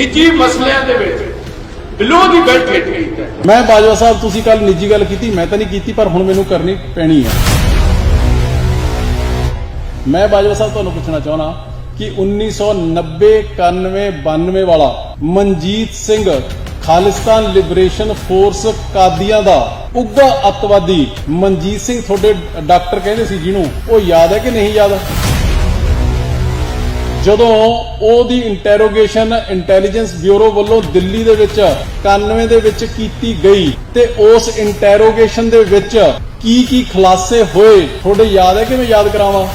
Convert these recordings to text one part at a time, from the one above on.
ਨਿੱਜੀ ਮਸਲਿਆਂ ਦੇ ਵਿੱਚ ਬਿਲੋ ਦੀ ਬੈਲਟ ਹਿੱਟ ਕੀਤਾ ਮੈਂ ਬਾਜਵਾ ਸਾਹਿਬ, ਤੁਸੀਂ ਕੱਲ ਨਿੱਜੀ ਗੱਲ ਕੀਤੀ, ਮੈਂ ਤਾਂ ਨਹੀਂ ਕੀਤੀ, ਪਰ ਹੁਣ ਮੈਨੂੰ ਕਰਨੀ ਪੈਣੀ ਹੈ। ਮੈਂ ਬਾਜਵਾ ਸਾਹਿਬ, ਤੁਹਾਨੂੰ ਪੁੱਛਣਾ ਚਾਹਣਾ ਕਿ 1990 91 92 ਵਾਲਾ ਮਨਜੀਤ ਸਿੰਘ ਖਾਲਿਸਤਾਨ ਲਿਬਰੇਸ਼ਨ ਫੋਰਸ ਕਾਦੀਆਂ ਦਾ ਉੱਗਾ ਅੱਤਵਾਦੀ ਮਨਜੀਤ ਸਿੰਘ, ਤੁਹਾਡੇ ਡਾਕਟਰ ਕਹਿੰਦੇ ਸੀ ਜਿਹਨੂੰ, ਉਹ ਯਾਦ ਹੈ ਕਿ ਨਹੀਂ ਯਾਦ? ਜਦੋਂ ਉਹਦੀ ਇੰਟਰੋਗੇਸ਼ਨ ਇੰਟੈਲੀਜੈਂਸ ਬਿਊਰੋ ਵੱਲੋਂ ਦਿੱਲੀ ਦੇ ਵਿੱਚ 91 ਦੇ ਵਿੱਚ ਕੀਤੀ ਗਈ ਤੇ ਉਸ ਇੰਟਰੋਗੇਸ਼ਨ ਦੇ ਵਿੱਚ ਕੀ ਕੀ ਖੁਲਾਸੇ ਹੋਏ, ਤੁਹਾਡੇ ਯਾਦ ਹੈ ਕਿ ਮੈਂ ਯਾਦ ਕਰਾਵਾਂ?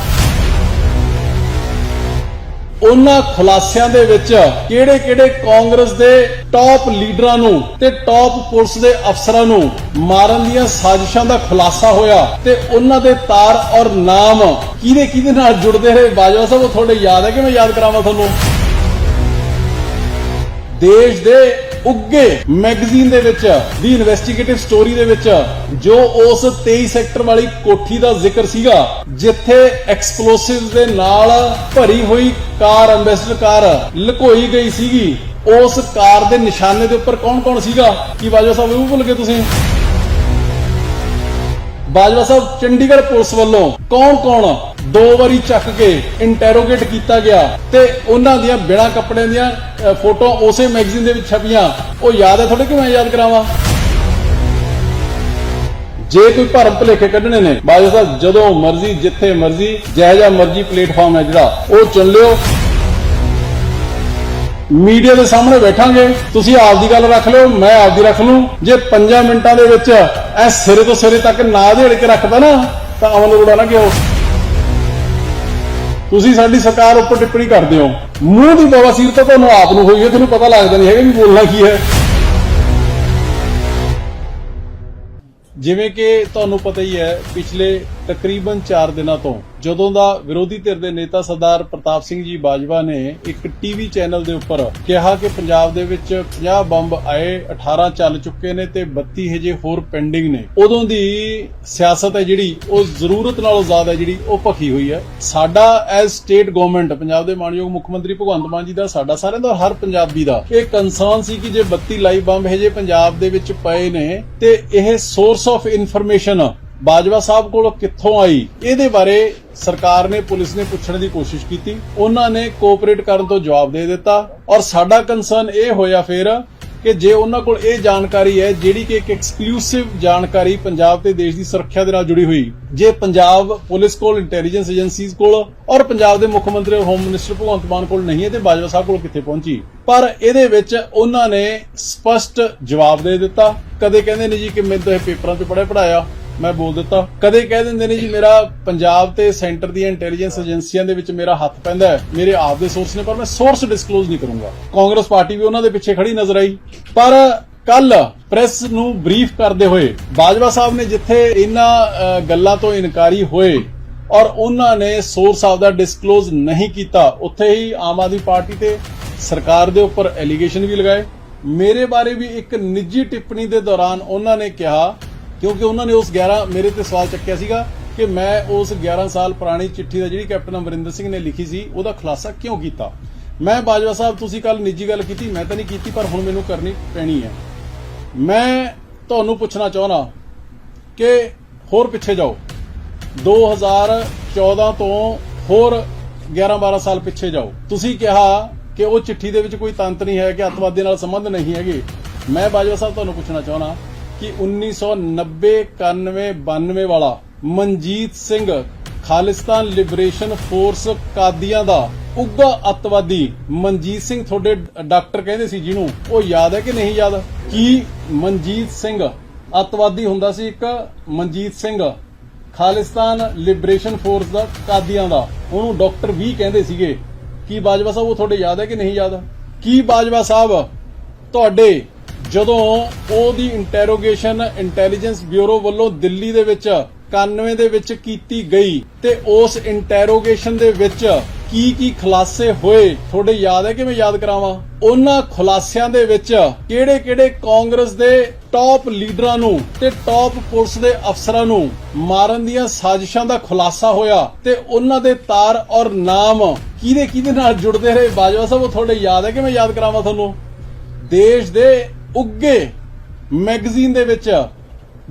ਉਹਨਾਂ ਖੁਲਾਸਿਆਂ ਦੇ ਵਿੱਚ ਕਿਹੜੇ-ਕਿਹੜੇ ਕਾਂਗਰਸ ਦੇ ਟਾਪ ਲੀਡਰਾਂ ਨੂੰ ਤੇ ਟਾਪ ਪੁਲਿਸ ਦੇ ਅਫਸਰਾਂ ਨੂੰ ਮਾਰਨ ਦੀਆਂ ਸਾਜ਼ਿਸ਼ਾਂ ਦਾ ਖੁਲਾਸਾ ਹੋਇਆ ਤੇ ਉਹਨਾਂ ਦੇ ਤਾਰ ਔਰ ਨਾਮ ਕਿਹਦੇ ਕਿਹਦੇ ਨਾਲ ਜੁੜਦੇ ਰਹੇ? ਬਾਜਵਾ ਸਾਹਿਬ, ਉਹ ਤੁਹਾਡੇ ਯਾਦ ਹੈ ਕਿ ਮੈਂ ਯਾਦ ਕਰਾਵਾਂ ਤੁਹਾਨੂੰ? ਦੇਸ਼ ਦੇ ਉੱਗੇ ਮੈਗਜ਼ੀਨ ਦੇ ਵਿੱਚ, ਦੀ ਇਨਵੈਸਟੀਗੇਟਿਵ ਸਟੋਰੀ ਦੇ ਵਿੱਚ, ਜੋ ਉਸ 23 ਸੈਕਟਰ ਵਾਲੀ ਕੋਠੀ ਦਾ ਜ਼ਿਕਰ ਸੀਗਾ, ਜਿੱਥੇ ਐਕਸਪਲੋਸਿਵ ਦੇ ਨਾਲ ਭਰੀ ਹੋਈ ਕਾਰ ਐਂਬੈਸਡਰ ਕਾਰ ਲੁਕੋਈ ਗਈ ਸੀਗੀ, ਉਸ ਕਾਰ ਦੇ ਨਿਸ਼ਾਨੇ ਦੇ ਉੱਪਰ ਕੌਣ-ਕੌਣ ਸੀਗਾ? ਕੀ ਬਾਜਵਾ ਸਾਹਿਬ ਇਹ ਭੁੱਲ ਗਏ ਤੁਸੀਂ? ਬਾਜਵਾ ਸਾਹਿਬ, ਚੰਡੀਗੜ੍ਹ ਪੁਲਿਸ ਵੱਲੋਂ ਕੌਣ-ਕੌਣ ਦੋ ਵਾਰੀ ਚੱਕ ਕੇ ਇੰਟਰੋਗੇਟ ਕੀਤਾ ਗਿਆ ਤੇ ਉਹਨਾਂ ਦੀਆਂ ਬਿਨਾਂ ਕੱਪੜਿਆਂ ਦੀਆਂ ਅ, ਫੋਟੋ ਉਸੇ ਮੈਗਜ਼ੀਨ ਦੇ ਵਿੱਚ ਛਪੀਆਂ। ਉਹ ਯਾਦ ਹੈ ਤੁਹਾਡੇ ਕਿ ਮੈਂ ਯਾਦ ਕਰਾਵਾਂ? ਜੇ ਕੋਈ ਭਰਮ ਭੁਲੇਖੇ ਕੱਢਣੇ ਨੇ ਬਾਜਵਾ ਸਾਹਿਬ ਜਦੋਂ ਮਰਜ਼ੀ ਜਿੱਥੇ ਮਰਜ਼ੀ ਜਿਹੋ ਮਰਜ਼ੀ ਪਲੇਟਫਾਰਮ ਹੈ ਜਿਹੜਾ ਉਹ ਚੁਣ ਲਿਓ। ਮੀਡੀਆ ਦੇ ਸਾਹਮਣੇ ਬੈਠਾਂਗੇ ਤੁਸੀਂ ਆਪਦੀ ਗੱਲ ਰੱਖ ਲਿਓ ਮੈਂ ਆਪਦੀ ਰੱਖ ਲੂੰ। ਜੇ 5 ਮਿੰਟਾਂ ਦੇ ਵਿੱਚ ਇਹ ਸਿਰੇ ਤੋਂ ਸਿਰੇ ਤੱਕ ਨਾ ਦੇੜ ਕੇ ਰੱਖਦਾ ਨਾ ਤਾਂ ਅਮਨ ਅਰੋੜਾ ਨਾ ਕਿਉਂ? ਤੁਸੀਂ ਸਾਡੀ ਸਰਕਾਰ ਉੱਪਰ ਟਿੱਪਣੀ ਕਰਦੇ ਹੋ। ਮੂੰਹ ਦੀ ਬਵਾਸੀਰ ਤਾਂ ਤੁਹਾਨੂੰ ਆਪ ਨੂੰ ਹੋਈ ਹੈ ਤੁਹਾਨੂੰ ਪਤਾ ਲੱਗਦਾ ਨਹੀਂ ਹੈਗਾ ਵੀ ਬੋਲਣਾ ਕੀ ਹੈ। ਜਿਵੇਂ ਕਿ ਤੁਹਾਨੂੰ ਪਤਾ ਹੀ ਹੈ, ਪਿਛਲੇ ਤਕਰੀਬਨ 4 ਦਿਨਾਂ ਤੋਂ ਜਦੋਂ ਦਾ ਵਿਰੋਧੀ ਧਿਰ ਦੇ ਨੇਤਾ ਸਰਦਾਰ ਪ੍ਰਤਾਪ ਸਿੰਘ ਜੀ ਬਾਜਵਾ ਨੇ ਇੱਕ ਟੀਵੀ ਚੈਨਲ ਦੇ ਉੱਪਰ ਕਿਹਾ ਕਿ ਪੰਜਾਬ ਦੇ ਵਿੱਚ 50 ਬੰਬ ਆਏ 18 ਚੱਲ ਚੁੱਕੇ ਨੇ ਤੇ 32 ਹਜੇ ਹੋਰ ਪੈਂਡਿੰਗ ਨੇ। ਉਦੋਂ ਦੀ ਸਿਆਸਤ ਹੈ ਜਿਹੜੀ, ਉਹ ਜ਼ਰੂਰਤ ਨਾਲੋਂ ਜ਼ਿਆਦਾ ਜਿਹੜੀ, ਉਹ ਭਖੀ ਹੋਈ ਹੈ। ਸਾਡਾ ਐਜ਼ ਸਟੇਟ ਗਵਰਨਮੈਂਟ ਪੰਜਾਬ ਦੇ ਮਾਨਯੋਗ ਮੁੱਖ ਮੰਤਰੀ ਭਗਵੰਤ ਮਾਨ ਜੀ ਦਾ, ਸਾਡਾ ਸਾਰਿਆਂ ਦਾ ਹਰ ਪੰਜਾਬੀ ਦਾ, ਇਹ ਕੰਸਰਨ ਸੀ ਕਿ ਜੇ 32 ਲਾਈਵ ਬੰਬ ਹਜੇ ਪੰਜਾਬ ਦੇ ਵਿੱਚ ਪਏ ਨੇ, ਤੇ ਇਹ source of information Bajwa Sahib ਕੋਲ ਕਿੱਥੋਂ ਆਈ? ਇਹਦੇ ਬਾਰੇ ਸਰਕਾਰ ਨੇ, ਪੁਲਿਸ ਨੇ ਪੁੱਛਣ ਦੀ ਕੋਸ਼ਿਸ਼ ਕੀਤੀ। ਉਹਨਾਂ ਨੇ ਕੋਆਪਰੇਟ ਕਰਨ ਤੋਂ ਜਵਾਬ ਦੇ ਦਿੱਤਾ। ਔਰ ਸਾਡਾ ਕੰਸਰਨ ਇਹ ਹੋਇਆ ਫਿਰ ਕਿ ਜੇ ਉਹਨਾਂ ਕੋਲ ਇਹ ਜਾਣਕਾਰੀ ਹੈ, ਜਿਹੜੀ ਕਿ ਇੱਕ ਐਕਸਕਲੂਸਿਵ ਜਾਣਕਾਰੀ ਪੰਜਾਬ ਤੇ ਦੇਸ਼ ਦੀ ਸੁਰੱਖਿਆ ਦੇ ਨਾਲ ਜੁੜੀ ਹੋਈ, ਜੇ ਪੰਜਾਬ ਪੁਲਿਸ ਕੋਲ ਇੰਟੈਲੀਜੈਂਸ ਏਜੰਸੀਜ਼ ਕੋਲ ਔਰ ਪੰਜਾਬ ਦੇ ਮੁੱਖ ਮੰਤਰੀ ਹੋਮ ਮਿਨਿਸਟਰ ਭਗਵੰਤ ਮਾਨ ਕੋਲ ਨਹੀਂ ਹੈ, ਤੇ ਬਾਜਵਾ ਸਾਹਿਬ ਕੋਲ ਕਿੱਥੇ ਪਹੁੰਚੀ? ਪਰ ਇਹਦੇ ਵਿੱਚ ਉਹਨਾਂ ਨੇ ਸਪਸ਼ਟ ਜਵਾਬ ਦੇ ਦਿੱਤਾ। ਕਦੇ ਕਹਿੰਦੇ ਨੇ ਜੀ ਕਿ ਮੈਨੂੰ ਤਾਂ ਇਹ ਪੇਪਰਾਂ 'ਚ ਪੜ੍ਹਿਆ ਪੜਾਇਆ ਮੈਂ ਬੋਲ ਦਿੱਤਾ। ਕਦੇ ਕਹਿ ਦਿੰਦੇ ਨੇ ਜੀ, ਮੇਰਾ ਪੰਜਾਬ ਤੇ ਸੈਂਟਰ ਦੀਆਂ ਇੰਟੈਲੀਜੈਂਸ ਏਜੰਸੀਆਂ ਦੇ ਵਿੱਚ ਮੇਰਾ ਹੱਥ ਪੈਂਦਾ ਹੈ। ਮੇਰੇ ਆਪ ਦੇ ਸੋਰਸ ਨੇ, ਪਰ ਮੈਂ ਸੋਰਸ ਡਿਸਕਲੋਜ਼ ਨਹੀਂ ਕਰੂੰਗਾ। ਕਾਂਗਰਸ ਪਾਰਟੀ ਵੀ ਉਹਨਾਂ ਦੇ ਪਿੱਛੇ ਖੜੀ ਨਜ਼ਰ ਆਈ। ਪਰ ਕੱਲ ਪ੍ਰੈਸ ਨੂੰ ਬਰੀਫ ਕਰਦੇ ਹੋਏ ਬਾਜਵਾ ਸਾਹਿਬ ਨੇ ਜਿੱਥੇ ਇਹਨਾਂ ਗੱਲਾਂ ਤੋਂ ਇਨਕਾਰੀ ਹੋਏ ਔਰ ਉਹਨਾਂ ਨੇ ਸੋਰਸ ਆਫ ਦਾ ਡਿਸਕਲੋਜ਼ ਨਹੀਂ ਕੀਤਾ, ਉੱਥੇ ਹੀ ਆਮ ਆਦਮੀ ਪਾਰਟੀ ਤੇ ਸਰਕਾਰ ਦੇ ਉੱਪਰ ਐਲੀਗੇਸ਼ਨ ਵੀ ਲਗਾਏ। ਮੇਰੇ ਬਾਰੇ ਵੀ ਇੱਕ ਨਿੱਜੀ ਟਿੱਪਣੀ ਦੇ ਦੌਰਾਨ ਉਹਨਾਂ ਨੇ ਕਿਹਾ ਕਿਉਂਕਿ ਉਹਨਾਂ ਨੇ ਉਸ 11 ਮੇਰੇ ਤੇ ਸਵਾਲ ਚੱਕਿਆ ਸੀਗਾ ਕਿ ਮੈਂ ਉਸ 11 ਸਾਲ ਪੁਰਾਣੀ ਚਿੱਠੀ ਦਾ ਜਿਹੜੀ ਕੈਪਟਨ ਅਮਰਿੰਦਰ ਸਿੰਘ ਨੇ ਲਿਖੀ ਸੀ, ਉਹਦਾ ਖੁਲਾਸਾ ਕਿਉਂ ਕੀਤਾ? ਮੈਂ ਬਾਜਵਾ ਸਾਹਿਬ, ਤੁਸੀਂ ਕੱਲ ਨਿੱਜੀ ਗੱਲ ਕੀਤੀ, ਮੈਂ ਤਾਂ ਨਹੀਂ ਕੀਤੀ, ਪਰ ਹੁਣ ਮੈਨੂੰ ਕਰਨੀ ਪੈਣੀ ਹੈ। ਮੈਂ ਤੁਹਾਨੂੰ ਪੁੱਛਣਾ ਚਾਹਣਾ ਕਿ ਹੋਰ ਪਿੱਛੇ ਜਾਓ। 2014 ਤੋਂ ਹੋਰ 11-12 ਸਾਲ ਪਿੱਛੇ ਜਾਓ। ਤੁਸੀਂ ਕਿਹਾ ਕਿ ਉਹ ਚਿੱਠੀ ਦੇ ਵਿੱਚ ਕੋਈ ਤੰਤ ਨਹੀਂ ਹੈ, ਕਿ ਅੱਤਵਾਦੀ ਨਾਲ ਸੰਬੰਧ ਨਹੀਂ ਹੈਗੇ। ਮੈਂ ਬਾਜਵਾ ਸਾਹਿਬ, ਤੁਹਾਨੂੰ ਪੁੱਛਣਾ ਚਾਹਣਾ ਕਿ 1990 91 92 ਵਾਲਾ ਮਨਜੀਤ ਸਿੰਘ ਖਾਲਿਸਤਾਨ ਲਿਬਰੇਸ਼ਨ ਫੋਰਸ ਕਾਦੀਆਂ ਦਾ ਉੱਗਾ ਅੱਤਵਾਦੀ ਮਨਜੀਤ ਸਿੰਘ ਤੁਹਾਡੇ ਡਾਕਟਰ ਕਹਿੰਦੇ ਸੀ ਜਿਹਨੂੰ, ਉਹ ਯਾਦ ਹੈ ਕਿ ਨਹੀਂ ਯਾਦ? ਕੀ ਮਨਜੀਤ ਸਿੰਘ ਅਤਵਾਦੀ ਹੁੰਦਾ ਸੀ ਇੱਕ ਮਨਜੀਤ ਸਿੰਘ ਖਾਲਿਸਤਾਨ ਲਿਬਰੇਸ਼ਨ ਫੋਰਸ ਦਾ ਕਾਦੀਆਂ ਦਾ? ਉਹਨੂੰ ਡਾਕਟਰ ਵੀ ਕਹਿੰਦੇ ਸੀਗੇ। ਕੀ ਬਾਜਵਾ ਸਾਹਿਬ, ਉਹ ਤੁਹਾਡੇ ਯਾਦ ਹੈ ਕਿ ਨਹੀਂ ਯਾਦ? ਕੀ ਬਾਜਵਾ ਸਾਹਿਬ, ਤੁਹਾਡੇ ਜਦੋਂ ਉਹਦੀ ਇੰਟਰੋਗੇਸ਼ਨ ਇੰਟੈਲੀਜੈਂਸ ਬਿਊਰੋ ਵੱਲੋਂ ਦਿੱਲੀ ਦੇ ਵਿੱਚ 91 ਦੇ ਵਿੱਚ ਕੀਤੀ ਗਈ ਤੇ ਉਸ ਇੰਟਰੋਗੇਸ਼ਨ ਦੇ ਵਿੱਚ ਕੀ ਕੀ ਖੁਲਾਸੇ ਹੋਏ? ਤੁਹਾਡੇ ਯਾਦ ਹੈ ਕਿ ਮੈਂ ਯਾਦ ਕਰਾਵਾਂ? ਉਹਨਾਂ ਖੁਲਾਸਿਆਂ ਦੇ ਵਿੱਚ ਕਿਹੜੇ ਕਿਹੜੇ ਕਾਂਗਰਸ ਦੇ ਟੌਪ ਲੀਡਰਾਂ ਨੂੰ ਤੇ ਟੌਪ ਪੁਲਿਸ ਦੇ ਅਫਸਰਾਂ ਨੂੰ ਮਾਰਨ ਦੀਆਂ ਸਾਜ਼ਿਸ਼ਾਂ ਦਾ ਖੁਲਾਸਾ ਹੋਇਆ ਤੇ ਉਹਨਾਂ ਦੇ ਤਾਰ ਔਰ ਨਾਮ ਕਿਹਦੇ ਕਿਹਦੇ ਨਾਲ ਜੁੜਦੇ ਰਹੇ? ਬਾਜਵਾ ਸਾਹਿਬ, ਉਹ ਤੁਹਾਡੇ ਯਾਦ ਹੈ ਕਿ ਮੈਂ ਯਾਦ ਕਰਾਵਾਂ ਤੁਹਾਨੂੰ? ਦੇਸ਼ ਦੇ ਉੱਗੇ ਮੈਗਜ਼ੀਨ ਦੇ ਵਿੱਚ,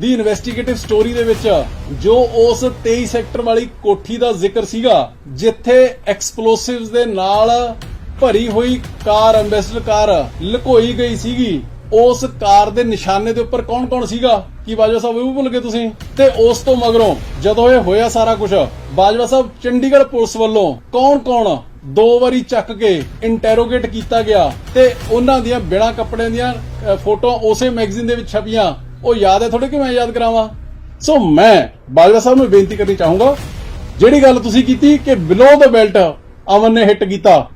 ਦੀ ਇਨਵੈਸਟੀਗੇਟਿਵ ਸਟੋਰੀ ਦੇ ਵਿੱਚ, ਜੋ ਉਸ 23 ਸੈਕਟਰ ਵਾਲੀ ਕੋਠੀ ਦਾ ਜ਼ਿਕਰ ਸੀਗਾ, ਜਿੱਥੇ ਐਕਸਪਲੋਸਿਵਸ ਦੇ ਨਾਲ ਭਰੀ ਹੋਈ ਕਾਰ ਐਂਬੈਸਡਰ ਕਾਰ ਲੁਕੋਈ ਗਈ ਸੀਗੀ, ਉਸ ਕਾਰ ਦੇ ਨਿਸ਼ਾਨੇ ਦੇ ਉੱਪਰ ਕੌਣ-ਕੌਣ ਸੀਗਾ? ਕੀ ਬਾਜਵਾ ਸਾਹਿਬ ਇਹ ਭੁੱਲ ਗਏ ਤੁਸੀਂ? ਤੇ ਉਸ ਤੋਂ ਮਗਰੋਂ, ਜਦੋਂ ਇਹ ਹੋਇਆ ਸਾਰਾ ਕੁਝ ਬਾਜਵਾ ਸਾਹਿਬ, ਚੰਡੀਗੜ੍ਹ ਪੁਲਿਸ ਵੱਲੋਂ ਕੌਣ-ਕੌਣ ਦੋ ਵਾਰੀ ਚੱਕ ਕੇ ਇੰਟਰੋਗੇਟ ਕੀਤਾ ਗਿਆ ਤੇ ਉਹਨਾਂ ਦੀਆਂ ਬਿਨਾਂ ਕੱਪੜਿਆਂ ਦੀਆਂ ਅ, ਫੋਟੋਆਂ ਉਸੇ ਮੈਗਜ਼ੀਨ ਦੇ ਵਿੱਚ ਛਪੀਆਂ। ਉਹ ਯਾਦ ਹੈ ਤੁਹਾਡੇ ਕਿ ਮੈਂ ਯਾਦ ਕਰਾਵਾਂ? ਸੋ ਮੈਂ ਬਾਜਵਾ ਸਾਹਿਬ ਨੂੰ ਬੇਨਤੀ ਕਰਨੀ ਚਾਹੂੰਗਾ ਜਿਹੜੀ ਗੱਲ ਤੁਸੀਂ ਕੀਤੀ ਕਿ ਬਿਲੋ ਦਾ ਬੈਲਟ ਅਮਨ ਨੇ ਹਿੱਟ ਕੀਤਾ।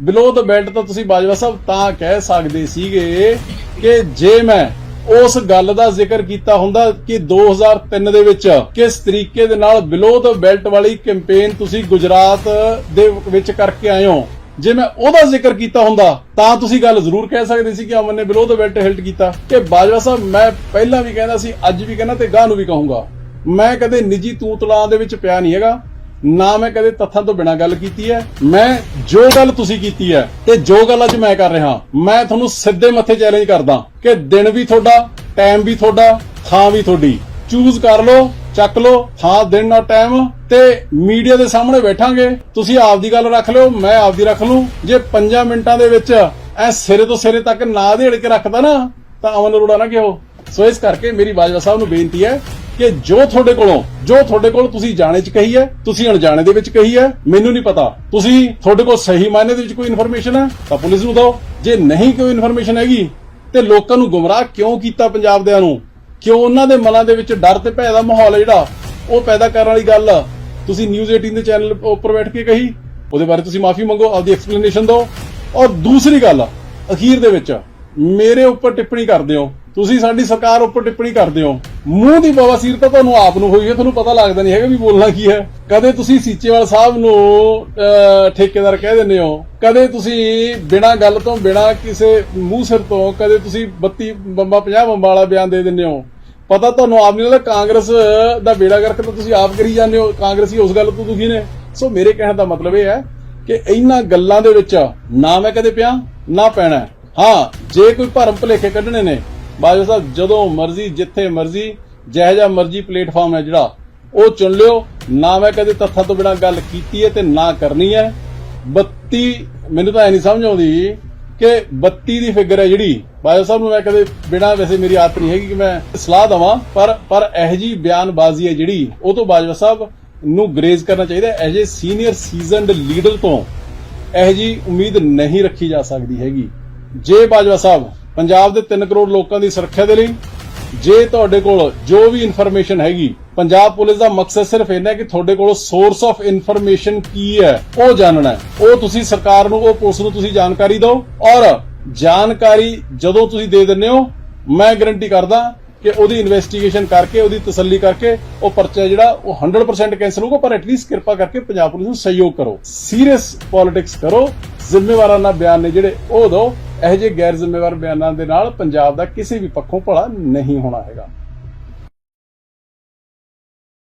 ਬਿਲੋ ਦਾ ਬੈਲਟ ਤਾਂ ਤੁਸੀਂ ਬਾਜਵਾ ਸਾਹਿਬ ਤਾਂ ਕਹਿ ਸਕਦੇ ਸੀਗੇ ਕਿ ਜੇ ਮੈਂ ਉਸ ਗੱਲ ਦਾ ਜ਼ਿਕਰ ਕੀਤਾ ਹੁੰਦਾ ਕਿ 2003 ਦੇ ਵਿੱਚ ਕਿਸ ਤਰੀਕੇ ਦੇ ਨਾਲ ਬਿਲੋ ਦ ਬੈਲਟ ਵਾਲੀ ਕੈਂਪੇਨ ਤੁਸੀਂ ਗੁਜਰਾਤ ਦੇ ਵਿੱਚ ਕਰਕੇ ਆਏ ਹੋ? ਜੇ ਮੈਂ ਉਹਦਾ ਜ਼ਿਕਰ ਕੀਤਾ ਹੁੰਦਾ, ਤਾਂ ਤੁਸੀਂ ਗੱਲ ਜ਼ਰੂਰ ਕਹਿ ਸਕਦੇ ਸੀ ਕਿ ਅਮਨ ਨੇ ਬਿਲੋ ਦ ਬੈਲਟ ਹਿਲਟ ਕੀਤਾ। ਕਿ ਬਾਜਵਾ ਸਾਹਿਬ, ਮੈਂ ਪਹਿਲਾਂ ਵੀ ਕਹਿੰਦਾ ਸੀ, ਅੱਜ ਵੀ ਕਹਿੰਦਾ ਤੇ ਗਾਹ ਨੂੰ ਵੀ ਕਹੂੰਗਾ। ਮੈਂ ਕਦੇ ਨਿੱਜੀ ਤੂੰ ਤਲਾਂ ਦੇ ਵਿੱਚ ਪਿਆ ਨਹੀਂ ਹੈਗਾ। ਨਾ ਮੈਂ ਕਦੇ ਤੱਥਾਂ ਤੋਂ ਬਿਨਾਂ ਗੱਲ ਕੀਤੀ ਹੈ, ਮੈਂ ਜੋ ਗੱਲ ਤੁਸੀਂ ਕੀਤੀ ਹੈ ਤੇ ਜੋ ਗੱਲ ਅੱਜ ਮੈਂ ਕਰ ਰਿਹਾ, ਮੈਂ ਤੁਹਾਨੂੰ ਸਿੱਧੇ ਮੱਥੇ ਚੈਲੰਜ ਕਰਦਾ ਕਿ ਦਿਨ ਵੀ ਤੁਹਾਡਾ ਟਾਈਮ ਵੀ ਤੁਹਾਡਾ, ਥਾਂ ਵੀ ਤੁਹਾਡੀ। ਚੂਜ਼ ਕਰ ਲਓ, ਚੱਕ ਲਓ ਥਾਂ ਦਿਨ ਨਾਲ ਟਾਈਮ ਤੇ ਮੀਡੀਆ ਦੇ ਸਾਹਮਣੇ ਬੈਠਾਂਗੇ। ਤੁਸੀਂ ਆਪਦੀ ਗੱਲ ਰੱਖ ਲਿਓ, ਮੈਂ ਆਪਦੀ ਰੱਖ ਲੂੰ। ਜੇ 5 ਮਿੰਟਾਂ ਦੇ ਵਿੱਚ ਐ ਸਿਰੇ ਤੋਂ ਸਿਰੇ ਤੱਕ ਨਾ ਦੇੜ ਕੇ ਰੱਖਦਾ ਨਾ, ਤਾਂ ਅਮਨ ਅਰੋੜਾ ਨਾ ਕਿਹੋ। ਸੋ ਇਸ ਕਰਕੇ ਮੇਰੀ ਬਾਜਵਾ ਸਾਹਿਬ ਨੂੰ ਬੇਨਤੀ ਹੈ ਕਿ ਜੋ ਤੁਹਾਡੇ ਕੋਲੋਂ, ਜੋ ਤੁਹਾਡੇ ਕੋਲ ਤੁਸੀਂ ਜਾਣੇ ਚ ਕਹੀ ਹੈ, ਤੁਸੀਂ ਅਣਜਾਣੇ ਦੇ ਵਿੱਚ ਕਹੀ ਹੈ, ਮੈਨੂੰ ਨਹੀਂ ਪਤਾ। ਤੁਸੀਂ ਤੁਹਾਡੇ ਕੋਲ ਸਹੀ ਮਾਇਨੇ ਦੇ ਵਿੱਚ ਕੋਈ ਇਨਫੋਰਮੇਸ਼ਨ ਹੈ, ਤਾਂ ਪੁਲਿਸ ਨੂੰ ਦਿਓ। ਜੇ ਨਹੀਂ ਕੋਈ ਇਨਫੋਰਮੇਸ਼ਨ ਹੈਗੀ, ਤੇ ਲੋਕਾਂ ਨੂੰ ਗੁੰਮਰਾਹ ਕਿਉਂ ਕੀਤਾ ਪੰਜਾਬ ਦਿਆਂ ਨੂੰ? ਕਿਉਂ ਉਹਨਾਂ ਦੇ ਮਨਾਂ ਦੇ ਵਿੱਚ ਡਰ ਤੇ ਭੈ ਦਾ ਮਾਹੌਲ ਜਿਹੜਾ? ਉਹ ਪੈਦਾ ਕਰਨ ਵਾਲੀ ਗੱਲ ਤੁਸੀਂ ਨਿਊਜ਼ 18 ਦੇ ਚੈਨਲ ਉੱਪਰ ਬੈਠ ਕੇ ਕਹੀ, ਉਹਦੇ ਬਾਰੇ ਤੁਸੀਂ ਮਾਫੀ ਮੰਗੋ, ਆਪਦੀ ਐਕਸਪਲੇਨੇਸ਼ਨ ਦਿਓ। ਔਰ ਦੂਸਰੀ ਗੱਲ ਅਖੀਰ ਦੇ ਵਿੱਚ, ਮੇਰੇ ਉੱਪਰ ਟਿੱਪਣੀ ਕਰਦੇ ਹੋ ਤੁਸੀਂ ਸਾਡੀ ਸਰਕਾਰ ਉੱਪਰ ਟਿੱਪਣੀ ਕਰਦੇ ਹੋ ਮੂੰਹ ਦੀ ਬਵਾਸੀਰ ਤਾਂ ਤੁਹਾਨੂੰ ਆਪ ਨੂੰ ਹੋਈ ਹੈ, ਤੁਹਾਨੂੰ ਪਤਾ ਲੱਗਦਾ ਨਹੀਂ ਹੈਗਾ ਵੀ ਬੋਲਣਾ ਕੀ ਹੈ। ਕਦੇ ਤੁਸੀਂ ਸੀਚੇਵਾਲ ਸਾਹਿਬ ਨੂੰ ਠੇਕੇਦਾਰ ਕਹਿ ਦਿੰਦੇ ਹੋ, ਕਦੇ ਤੁਸੀਂ ਬਿਨਾਂ ਗੱਲ ਤੋਂ, ਬਿਨਾਂ ਕਿਸੇ ਮੂੰਹ ਸਿਰ ਤੋਂ, ਕਦੇ ਤੁਸੀਂ 32 ਬੰਬਾ 50 ਬੰਬਾ ਵਾਲਾ ਬਿਆਨ ਦੇ ਦਿੰਦੇ ਹੋ। ਪਤਾ ਤੁਹਾਨੂੰ ਆਪ ਨਹੀਂ ਲੱਗਦਾ, ਕਾਂਗਰਸ ਦਾ ਬੇੜਾ ਕਰਕੇ ਤਾਂ ਤੁਸੀਂ ਆਪ ਕਰੀ ਜਾਂਦੇ ਹੋ, ਕਾਂਗਰਸੀ ਉਸ ਗੱਲ ਤੋਂ ਦੁਖੀ ਨੇ। ਸੋ ਮੇਰੇ ਕਹਿਣ ਦਾ ਮਤਲਬ ਇਹ ਹੈ ਕਿ ਇਹਨਾਂ ਗੱਲਾਂ ਦੇ ਵਿੱਚ ਨਾ ਮੈਂ ਕਦੇ ਪਿਆ, ਨਾ ਪੈਣਾ। ਹਾਂ, ਜੇ ਕੋਈ ਭਰਮ ਭੁਲੇਖੇ ਕੱਢਣੇ ਨੇ ਬਾਜਵਾ ਸਾਹਿਬ, ਜਦੋਂ ਮਰਜ਼ੀ, ਜਿੱਥੇ ਮਰਜ਼ੀ, ਜਿਹੋ ਜਿਹਾ ਮਰਜ਼ੀ ਪਲੇਟਫਾਰਮ ਹੈ ਜਿਹੜਾ, ਉਹ ਚੁਣ ਲਿਓ। ਨਾ ਮੈਂ ਕਦੇ ਤੱਥਾਂ ਤੋਂ ਬਿਨਾ ਗੱਲ ਕੀਤੀ ਹੈ ਤੇ ਨਾ ਕਰਨੀ ਹੈ। 32 ਮੈਨੂੰ ਤਾਂ ਐ ਨਹੀਂ ਸਮਝ ਆਉਂਦੀ ਕਿ 32 ਦੀ ਫਿਗਰ ਹੈ ਜਿਹੜੀ। ਬਾਜਵਾ ਸਾਹਿਬ ਨੂੰ ਮੈਂ ਕਦੇ ਬਿਨਾਂ ਵੈਸੇ ਮੇਰੀ ਆਦਤ ਨਹੀਂ ਹੈਗੀ ਕਿ ਮੈਂ ਸਲਾਹ ਦਵਾਂ, ਪਰ ਪਰ ਇਹ ਜੀ ਬਿਆਨਬਾਜ਼ੀ ਹੈ ਜਿਹੜੀ, ਉਹ ਤੋਂ ਬਾਜਵਾ ਸਾਹਿਬ ਨੂੰ ਗਰੇਜ਼ ਕਰਨਾ ਚਾਹੀਦਾ as a senior seasoned leader ਤੋਂ ਇਹ ਜੀ ਉਮੀਦ ਨਹੀਂ ਰੱਖੀ ਜਾ ਸਕਦੀ ਹੈਗੀ। ਜੇ ਬਾਜਵਾ ਸਾਹਿਬ ਪੰਜਾਬ ਦੇ 3 ਕਰੋੜ ਲੋਕਾਂ ਦੀ ਸੁਰੱਖਿਆ ਦੇ ਲਈ, ਜੇ ਤੁਹਾਡੇ ਕੋਲ ਜੋ ਵੀ ਇਨਫੋਰਮੇਸ਼ਨ ਹੈਗੀ, ਪੰਜਾਬ ਪੁਲਿਸ ਦਾ ਮਕਸਦ ਸਿਰਫ ਇੰਨਾ ਹੈ ਕਿ ਤੁਹਾਡੇ ਕੋਲ ਸੋਰਸ ਆਫ ਇਨਫੋਰਮੇਸ਼ਨ ਕੀ ਹੈ, ਉਹ ਜਾਣਨਾ ਹੈ। ਉਹ ਤੁਸੀਂ ਸਰਕਾਰ ਨੂੰ, ਉਹ ਪੁਲਿਸ ਨੂੰ ਤੁਸੀਂ ਜਾਣਕਾਰੀ ਦਿਓ ਔਰ ਜਾਣਕਾਰੀ ਜਦੋਂ ਤੁਸੀਂ ਦੇ ਦਿੰਦੇ ਹੋ, ਮੈਂ ਗਾਰੰਟੀ ਕਰਦਾ ਕਿ ਉਹਦੀ ਇਨਵੈਸਟੀਗੇਸ਼ਨ ਕਰਕੇ, ਉਹਦੀ ਤਸੱਲੀ ਕਰਕੇ ਉਹ ਪਰਚਾ ਜਿਹੜਾ, ਉਹ 100% ਕੈਂਸਲ ਹੋਊਗਾ, ਪਰ ਐਟਲੀਸਟ ਕਿਰਪਾ ਕਰਕੇ ਪੰਜਾਬ ਪੁਲਿਸ ਨੂੰ ਸਹਿਯੋਗ ਕਰੋ। ਸੀਰੀਅਸ ਪੋਲਿਟਿਕਸ ਕਰੋ, ਜ਼ਿੰਮੇਵਾਰਾਨਾ ਬਿਆਨ ਨੇ ਜਿਹੜੇ ਉਹ ਦਿਓ। ਇਹੋ ਜਿਹੇ ਗੈਰ ਜ਼ਿੰਮੇਵਾਰ ਬਿਆਨਾਂ ਦੇ ਨਾਲ ਪੰਜਾਬ ਦਾ ਕਿਸੇ ਵੀ ਪੱਖੋਂ ਭਲਾ ਨਹੀਂ ਹੋਣਾ ਹੈਗਾ।